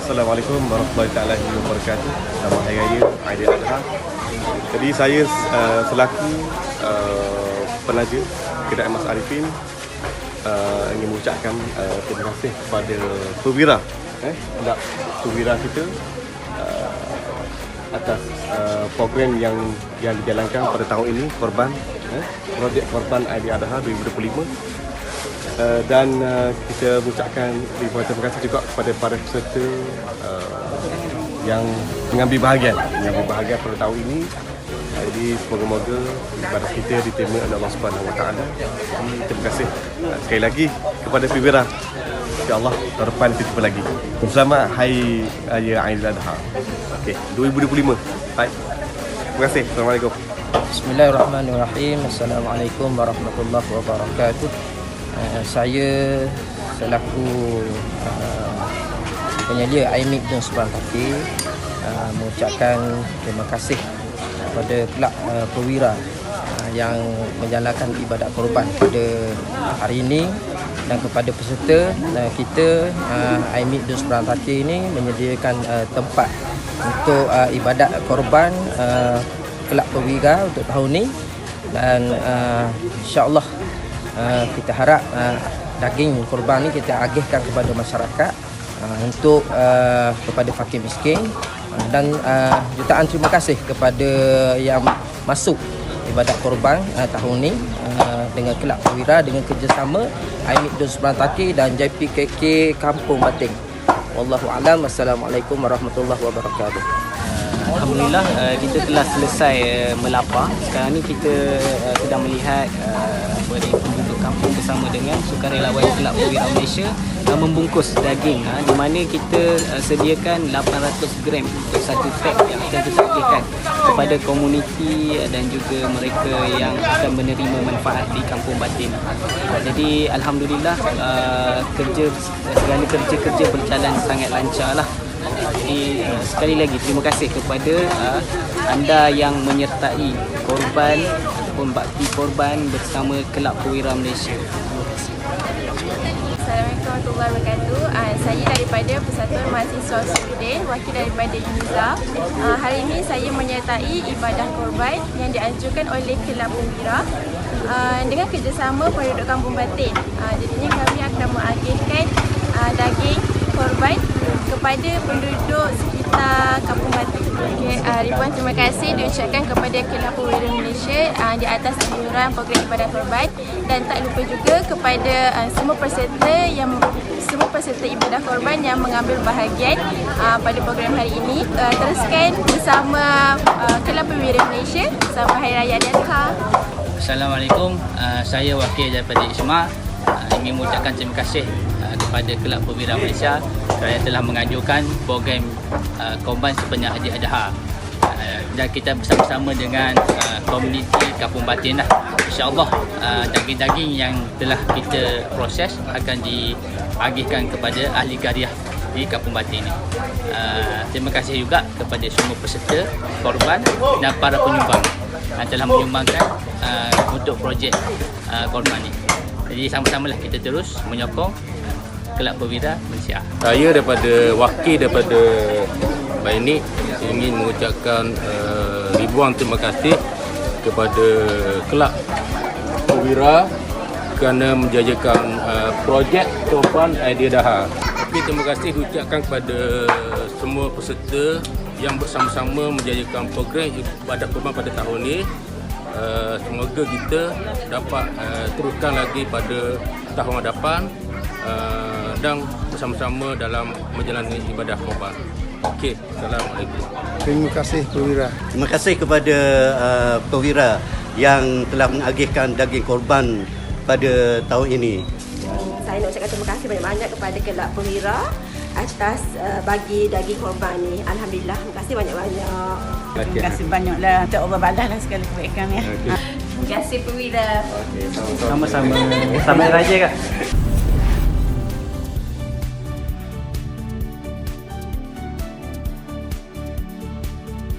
Assalamualaikum warahmatullahi wabarakatuh. Selamat Hari Raya Aidiladha. Jadi saya uh, selaku uh, penaja kedai Mas Arifin uh, ingin mengucapkan uh, terima kasih kepada perwira eh hendak perwira kita uh, atas uh, program yang yang dijalankan pada tahun ini korban eh projek korban Aidiladha 2025 Uh, dan uh, kita mengucapkan ribuan terima kasih juga kepada para peserta uh, yang mengambil bahagian mengambil bahagian pada tahun ini jadi semoga-moga ibadah kita diterima oleh Allah Subhanahu Wa Taala. Terima kasih sekali lagi kepada Perwira. InsyaAllah tahun depan kita jumpa lagi. Selamat Hari Raya Aidiladha. Okey, 2025. Baik. Terima kasih. Assalamualaikum. Bismillahirrahmanirrahim. Assalamualaikum warahmatullahi wabarakatuh. Uh, saya selaku uh, penyelia IMIC dan Subang Kaki uh, mengucapkan terima kasih kepada kelab uh, perwira uh, yang menjalankan ibadat korban pada hari ini dan kepada peserta uh, kita uh, IMIC dan Subang Kaki ini menyediakan uh, tempat untuk uh, ibadat korban uh, kelab perwira untuk tahun ini. Dan uh, insyaAllah uh, kita harap uh, daging korban ni kita agihkan kepada masyarakat uh, untuk uh, kepada fakir miskin uh, dan uh, jutaan terima kasih kepada yang masuk ibadat korban uh, tahun ni uh, dengan kelab perwira dengan kerjasama Aimik Dun Seberantaki dan JPKK Kampung Bating. Wallahu alam. Wassalamualaikum warahmatullahi wabarakatuh. Alhamdulillah kita telah selesai melapar. Sekarang ni kita sedang melihat penduduk kampung bersama dengan sukarelawan Kelab Perwira Malaysia uh, membungkus daging uh, di mana kita uh, sediakan 800 gram untuk satu pack yang akan agihkan kepada komuniti uh, dan juga mereka yang akan menerima manfaat di Kampung Batin. Uh, jadi alhamdulillah uh, kerja segala kerja-kerja berjalan sangat lancar lah. Jadi uh, sekali lagi terima kasih kepada uh, anda yang menyertai korban ataupun bakti korban bersama Kelab Perwira Malaysia. Assalamualaikum warahmatullahi wabarakatuh. Uh, saya daripada Persatuan Mahasiswa Sweden, wakil daripada UNIZA. Uh, hari ini saya menyertai ibadah korban yang dianjurkan oleh Kelab Perwira uh, dengan kerjasama penduduk Kampung Batin. Uh, jadinya kami akan mengagihkan uh, daging korban kepada penduduk sekitar Kampung Batin. Okay, uh, ribuan terima kasih diucapkan kepada Kelab Perwira Malaysia uh, di atas anjuran program ibadah korban dan tak lupa juga kepada uh, semua peserta yang semua peserta ibadah korban yang mengambil bahagian uh, pada program hari ini. Uh, teruskan bersama uh, Kelab Perwira Malaysia sampai Hari Raya Adha. Assalamualaikum. Uh, saya wakil daripada ISMA uh, ingin mengucapkan terima kasih kepada Kelab Perwira Malaysia kerana telah mengajukan program uh, korban sebanyak Haji Adha. Uh, dan kita bersama-sama dengan uh, komuniti Kampung Batin lah. InsyaAllah uh, daging-daging yang telah kita proses akan diagihkan kepada ahli karya di Kampung Batin ini. Uh, terima kasih juga kepada semua peserta, korban dan para penyumbang yang telah menyumbangkan uh, untuk projek uh, korban ini. Jadi sama-samalah kita terus menyokong Kelab Perwira Malaysia. Saya daripada wakil daripada Bainik ingin mengucapkan uh, ribuan terima kasih kepada Kelab Perwira kerana menjajakan uh, projek Korban Idea Daha. Tapi terima kasih ucapkan kepada semua peserta yang bersama-sama menjajakan program ibadat korban pada tahun ini. Uh, semoga kita dapat uh, teruskan lagi pada tahun hadapan uh, dan bersama-sama dalam menjalani ibadah korban. Okey, Assalamualaikum. Terima kasih Perwira. Terima kasih kepada uh, perwira yang telah mengagihkan daging korban pada tahun ini. Saya nak ucapkan terima kasih banyak-banyak kepada Kelab Perwira atas uh, bagi daging korban ni. Alhamdulillah. Terima kasih banyak-banyak. Terima kasih banyaklah untuk Allah balaslah segala kebaikan ya. Terima kasih Perwira. Sama-sama. Selamat Raya Kak.